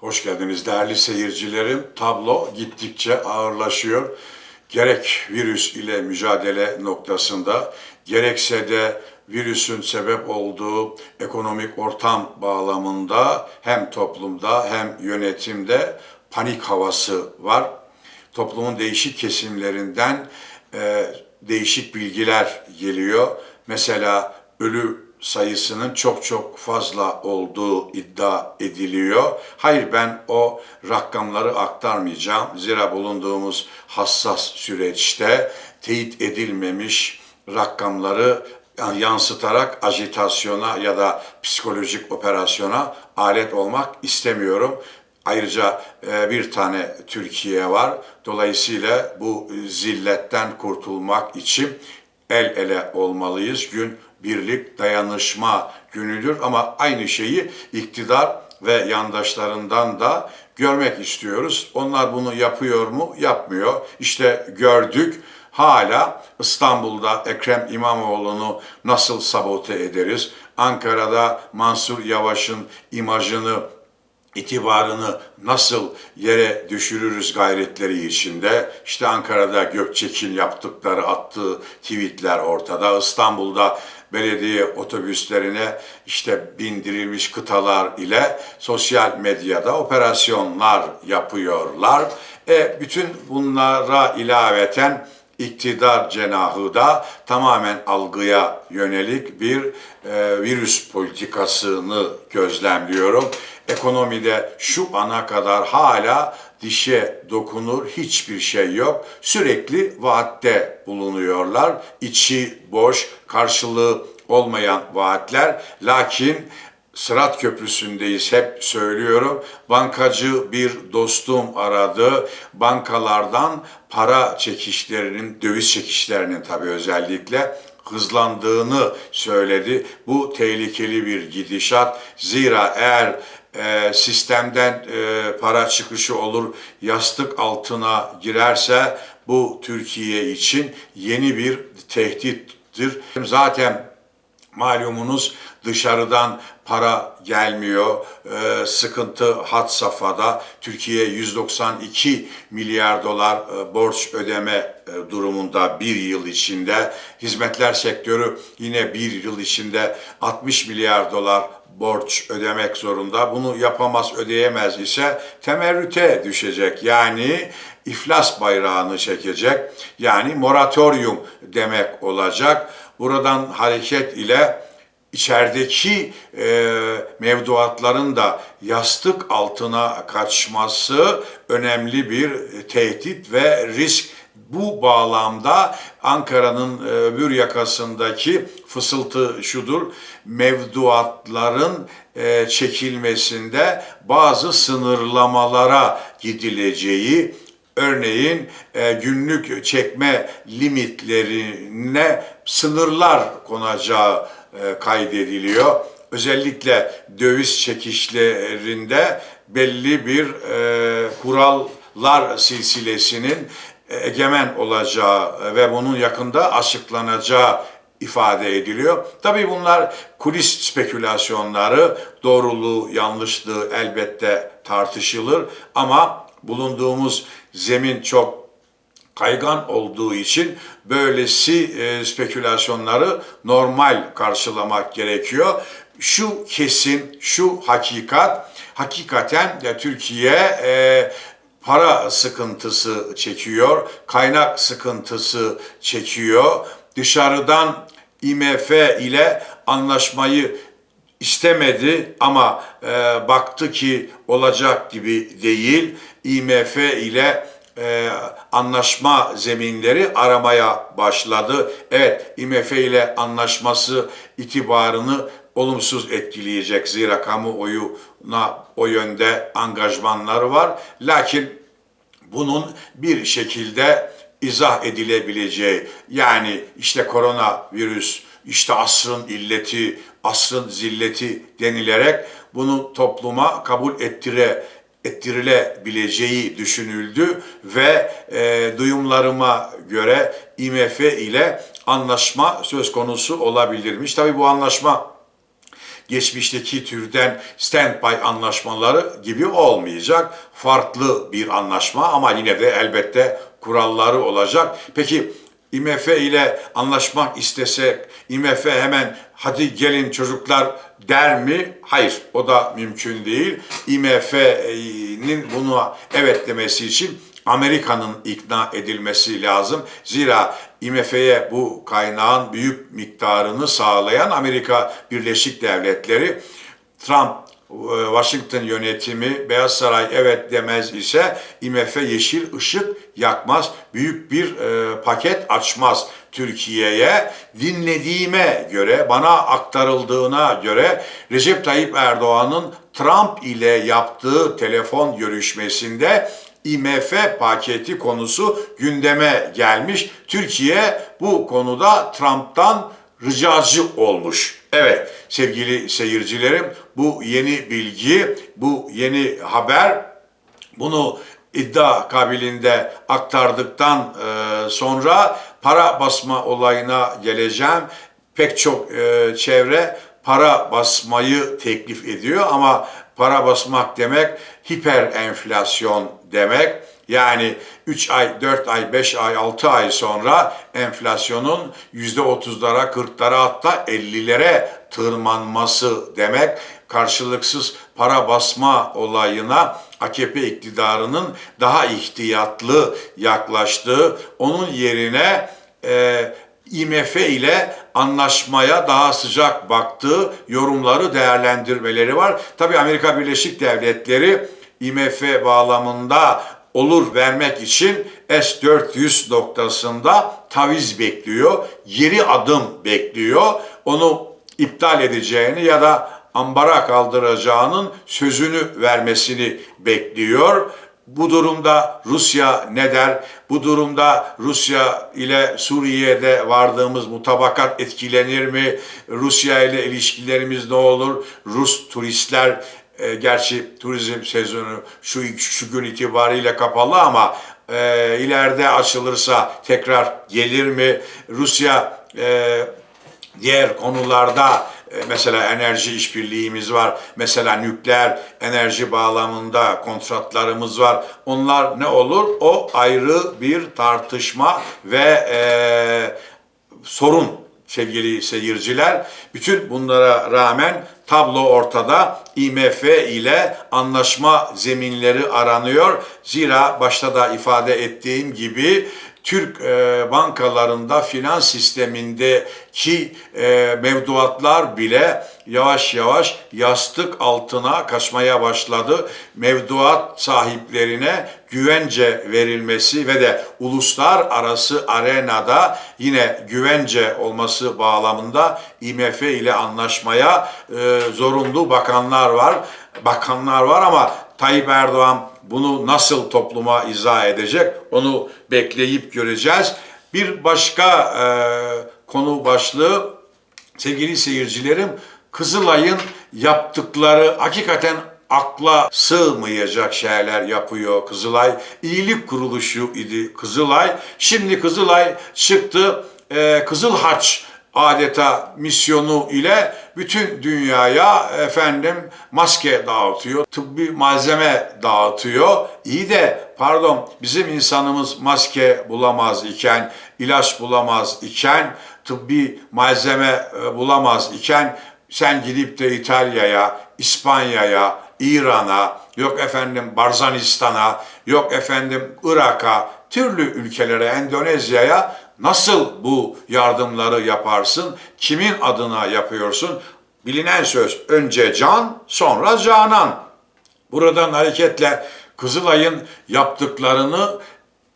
Hoş geldiniz değerli seyircilerim. Tablo gittikçe ağırlaşıyor. Gerek virüs ile mücadele noktasında, gerekse de virüsün sebep olduğu ekonomik ortam bağlamında hem toplumda hem yönetimde panik havası var. Toplumun değişik kesimlerinden e, değişik bilgiler geliyor. Mesela ölü sayısının çok çok fazla olduğu iddia ediliyor. Hayır ben o rakamları aktarmayacağım. Zira bulunduğumuz hassas süreçte teyit edilmemiş rakamları yansıtarak ajitasyona ya da psikolojik operasyona alet olmak istemiyorum. Ayrıca e, bir tane Türkiye var. Dolayısıyla bu zilletten kurtulmak için el ele olmalıyız. Gün birlik, dayanışma günüdür ama aynı şeyi iktidar ve yandaşlarından da görmek istiyoruz. Onlar bunu yapıyor mu? Yapmıyor. İşte gördük. Hala İstanbul'da Ekrem İmamoğlu'nu nasıl sabote ederiz? Ankara'da Mansur Yavaş'ın imajını itibarını nasıl yere düşürürüz gayretleri içinde. İşte Ankara'da Gökçek'in yaptıkları, attığı tweetler ortada. İstanbul'da belediye otobüslerine işte bindirilmiş kıtalar ile sosyal medyada operasyonlar yapıyorlar. E, bütün bunlara ilaveten iktidar cenahı da tamamen algıya yönelik bir e, virüs politikasını gözlemliyorum. Ekonomide şu ana kadar hala dişe dokunur hiçbir şey yok. Sürekli vaatte bulunuyorlar. İçi boş, karşılığı olmayan vaatler. Lakin Sırat Köprüsü'ndeyiz hep söylüyorum. Bankacı bir dostum aradı. Bankalardan para çekişlerinin, döviz çekişlerinin tabii özellikle hızlandığını söyledi. Bu tehlikeli bir gidişat. Zira eğer e, sistemden e, para çıkışı olur, yastık altına girerse bu Türkiye için yeni bir tehdittir. Zaten Malumunuz dışarıdan para gelmiyor, ee, sıkıntı had safhada. Türkiye 192 milyar dolar e, borç ödeme e, durumunda bir yıl içinde. Hizmetler sektörü yine bir yıl içinde 60 milyar dolar borç ödemek zorunda. Bunu yapamaz, ödeyemez ise temerrüte düşecek. Yani iflas bayrağını çekecek. Yani moratorium demek olacak. Buradan hareket ile içerideki e, mevduatların da yastık altına kaçması önemli bir tehdit ve risk. Bu bağlamda Ankara'nın e, öbür yakasındaki fısıltı şudur, mevduatların e, çekilmesinde bazı sınırlamalara gidileceği, Örneğin e, günlük çekme limitlerine sınırlar konacağı e, kaydediliyor. Özellikle döviz çekişlerinde belli bir e, kurallar silsilesinin egemen olacağı ve bunun yakında açıklanacağı ifade ediliyor. Tabii bunlar kulis spekülasyonları, doğruluğu, yanlışlığı elbette tartışılır ama bulunduğumuz zemin çok kaygan olduğu için böylesi e, spekülasyonları normal karşılamak gerekiyor. Şu kesin, şu hakikat, hakikaten ya Türkiye e, para sıkıntısı çekiyor, kaynak sıkıntısı çekiyor. Dışarıdan IMF ile anlaşmayı istemedi ama e, baktı ki olacak gibi değil. IMF ile e, anlaşma zeminleri aramaya başladı. Evet IMF ile anlaşması itibarını olumsuz etkileyecek. Zira kamuoyuna o yönde angajmanları var. Lakin bunun bir şekilde izah edilebileceği yani işte koronavirüs, işte asrın illeti, asrın zilleti denilerek bunu topluma kabul ettire ettirilebileceği düşünüldü ve e, duyumlarıma göre IMF ile anlaşma söz konusu olabilirmiş. Tabii bu anlaşma geçmişteki türden standby anlaşmaları gibi olmayacak. Farklı bir anlaşma ama yine de elbette kuralları olacak. Peki IMF ile anlaşmak istesek IMF hemen hadi gelin çocuklar der mi? Hayır o da mümkün değil. IMF'nin bunu evet demesi için Amerika'nın ikna edilmesi lazım. Zira IMF'ye bu kaynağın büyük miktarını sağlayan Amerika Birleşik Devletleri Trump e, Washington yönetimi Beyaz Saray evet demez ise IMF yeşil ışık yakmaz. Büyük bir e, paket açmaz Türkiye'ye. Dinlediğime göre, bana aktarıldığına göre Recep Tayyip Erdoğan'ın Trump ile yaptığı telefon görüşmesinde IMF paketi konusu gündeme gelmiş. Türkiye bu konuda Trump'tan ricacı olmuş. Evet sevgili seyircilerim bu yeni bilgi, bu yeni haber bunu iddia kabilinde aktardıktan sonra para basma olayına geleceğim. Pek çok e, çevre para basmayı teklif ediyor ama para basmak demek hiper enflasyon demek. Yani 3 ay, 4 ay, 5 ay, 6 ay sonra enflasyonun %30'lara, 40'lara hatta 50'lere tırmanması demek. Karşılıksız para basma olayına AKP iktidarının daha ihtiyatlı yaklaştığı, onun yerine e, IMF ile anlaşmaya daha sıcak baktığı yorumları, değerlendirmeleri var. Tabi Amerika Birleşik Devletleri IMF bağlamında olur vermek için S-400 noktasında taviz bekliyor, geri adım bekliyor. Onu iptal edeceğini ya da ambara kaldıracağının sözünü vermesini bekliyor. Bu durumda Rusya ne der? Bu durumda Rusya ile Suriye'de vardığımız mutabakat etkilenir mi? Rusya ile ilişkilerimiz ne olur? Rus turistler e, gerçi turizm sezonu şu şu gün itibariyle kapalı ama e, ileride açılırsa tekrar gelir mi? Rusya e, diğer konularda mesela enerji işbirliğimiz var. Mesela nükleer enerji bağlamında kontratlarımız var. Onlar ne olur? O ayrı bir tartışma ve e, sorun sevgili seyirciler. Bütün bunlara rağmen tablo ortada. IMF ile anlaşma zeminleri aranıyor. Zira başta da ifade ettiğim gibi Türk e, bankalarında finans sistemindeki e, mevduatlar bile yavaş yavaş yastık altına kaçmaya başladı. Mevduat sahiplerine güvence verilmesi ve de uluslararası arenada yine güvence olması bağlamında IMF ile anlaşmaya e, zorunlu bakanlar var. Bakanlar var ama Tayyip Erdoğan bunu nasıl topluma izah edecek onu bekleyip göreceğiz. Bir başka e, konu başlığı sevgili seyircilerim Kızılay'ın yaptıkları hakikaten akla sığmayacak şeyler yapıyor Kızılay. İyilik kuruluşu idi Kızılay. Şimdi Kızılay çıktı e, Kızıl Haç adeta misyonu ile bütün dünyaya efendim maske dağıtıyor, tıbbi malzeme dağıtıyor. İyi de pardon bizim insanımız maske bulamaz iken, ilaç bulamaz iken, tıbbi malzeme e, bulamaz iken sen gidip de İtalya'ya, İspanya'ya, İran'a, yok efendim Barzanistan'a, yok efendim Irak'a, türlü ülkelere, Endonezya'ya nasıl bu yardımları yaparsın? Kimin adına yapıyorsun? Bilinen söz önce can, sonra canan. Buradan hareketle Kızılay'ın yaptıklarını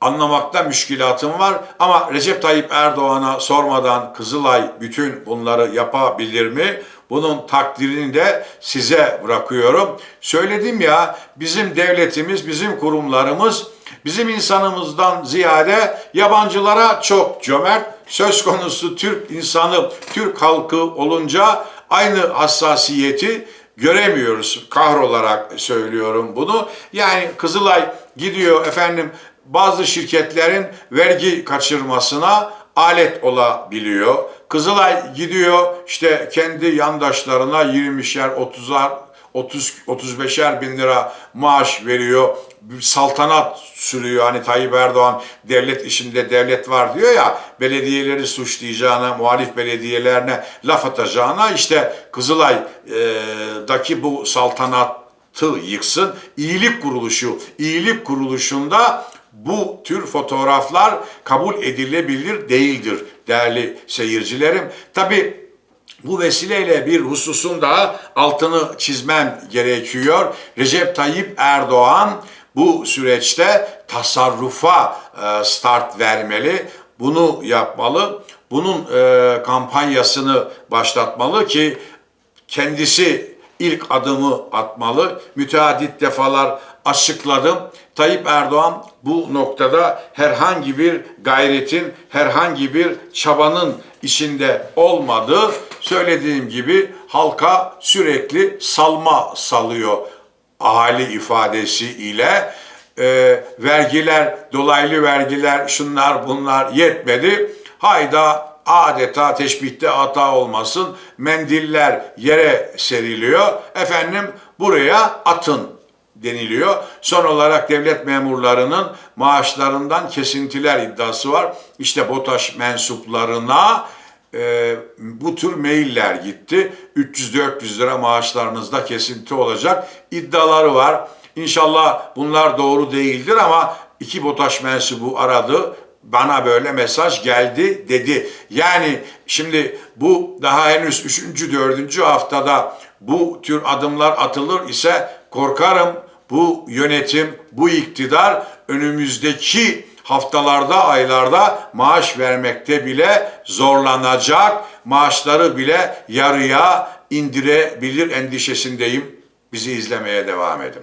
anlamakta müşkilatım var ama Recep Tayyip Erdoğan'a sormadan Kızılay bütün bunları yapabilir mi? Bunun takdirini de size bırakıyorum. Söyledim ya bizim devletimiz, bizim kurumlarımız bizim insanımızdan ziyade yabancılara çok cömert. Söz konusu Türk insanı, Türk halkı olunca aynı hassasiyeti göremiyoruz. Kahrolarak söylüyorum bunu. Yani Kızılay gidiyor efendim bazı şirketlerin vergi kaçırmasına alet olabiliyor. Kızılay gidiyor işte kendi yandaşlarına 20'şer 30'ar 30 35'er bin lira maaş veriyor. Bir saltanat sürüyor. Hani Tayyip Erdoğan devlet işinde devlet var diyor ya belediyeleri suçlayacağına, muhalif belediyelerine laf atacağına işte Kızılay'daki bu saltanatı yıksın. İyilik kuruluşu, iyilik kuruluşunda bu tür fotoğraflar kabul edilebilir değildir değerli seyircilerim. Tabi bu vesileyle bir hususun daha altını çizmem gerekiyor. Recep Tayyip Erdoğan bu süreçte tasarrufa e, start vermeli. Bunu yapmalı. Bunun e, kampanyasını başlatmalı ki kendisi ilk adımı atmalı. Müteadit defalar açıkladım. Tayyip Erdoğan bu noktada herhangi bir gayretin, herhangi bir çabanın içinde olmadığı söylediğim gibi halka sürekli salma salıyor ahali ifadesi ile e, vergiler, dolaylı vergiler, şunlar bunlar yetmedi. Hayda adeta teşbihte hata olmasın. Mendiller yere seriliyor. Efendim buraya atın deniliyor. Son olarak devlet memurlarının maaşlarından kesintiler iddiası var. İşte BOTAŞ mensuplarına e, bu tür mailler gitti. 300-400 lira maaşlarınızda kesinti olacak iddiaları var. İnşallah bunlar doğru değildir ama iki BOTAŞ mensubu aradı bana böyle mesaj geldi dedi. Yani şimdi bu daha henüz 3. 4. haftada bu tür adımlar atılır ise korkarım bu yönetim, bu iktidar önümüzdeki haftalarda, aylarda maaş vermekte bile zorlanacak. Maaşları bile yarıya indirebilir endişesindeyim. Bizi izlemeye devam edin.